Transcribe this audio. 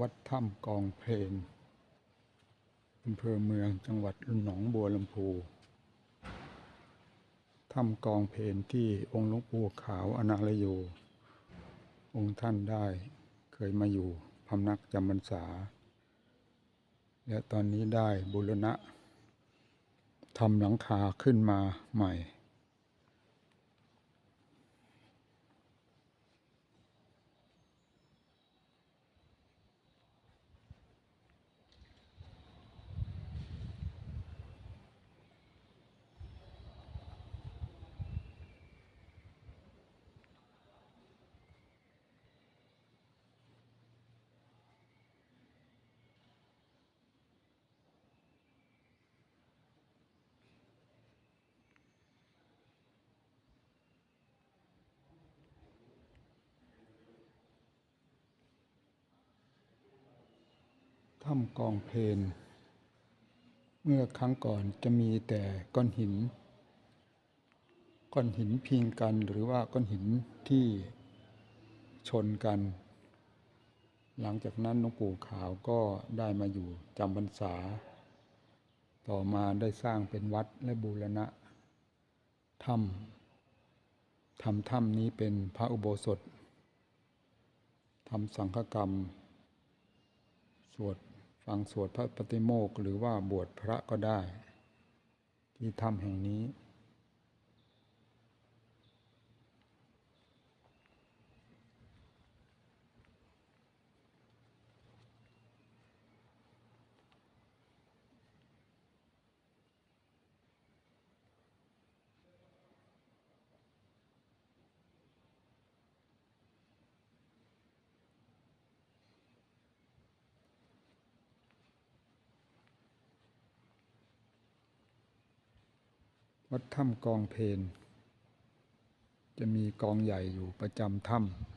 วัดถ้ำกองเพลนอำเภอเมืองจังหวัดหนองบัวลำพูถ้ำกองเพลนที่องค์หลวงปู่ขาวอนาลโย องค์ท่านได้เคยมาอยู่พำนักจำพรรษา และตอนนี้ได้บูรณะทำหลังคาขึ้นมาใหม่ ถ้ำกองเพลน เมื่อครั้งก่อนจะมีแต่ก้อนหิน ก้อนหินพิงกันหรือว่าก้อนหินที่ชนกัน หลังจากนั้นหลวงปู่ขาวก็ได้มาอยู่จำพรรษา ต่อมาได้สร้างเป็นวัดและบูรณะถ้ำทำถ้ำนี้เป็นพระอุโบสถทำสังฆกรรม สวด ฟังสวดพระปฏิโมกข์หรือว่าบวชพระก็ได้ ที่ถ้ำแห่งนี้ วัดถ้ำกองเพนจะมีกองใหญ่อยู่ประจำถ้ำ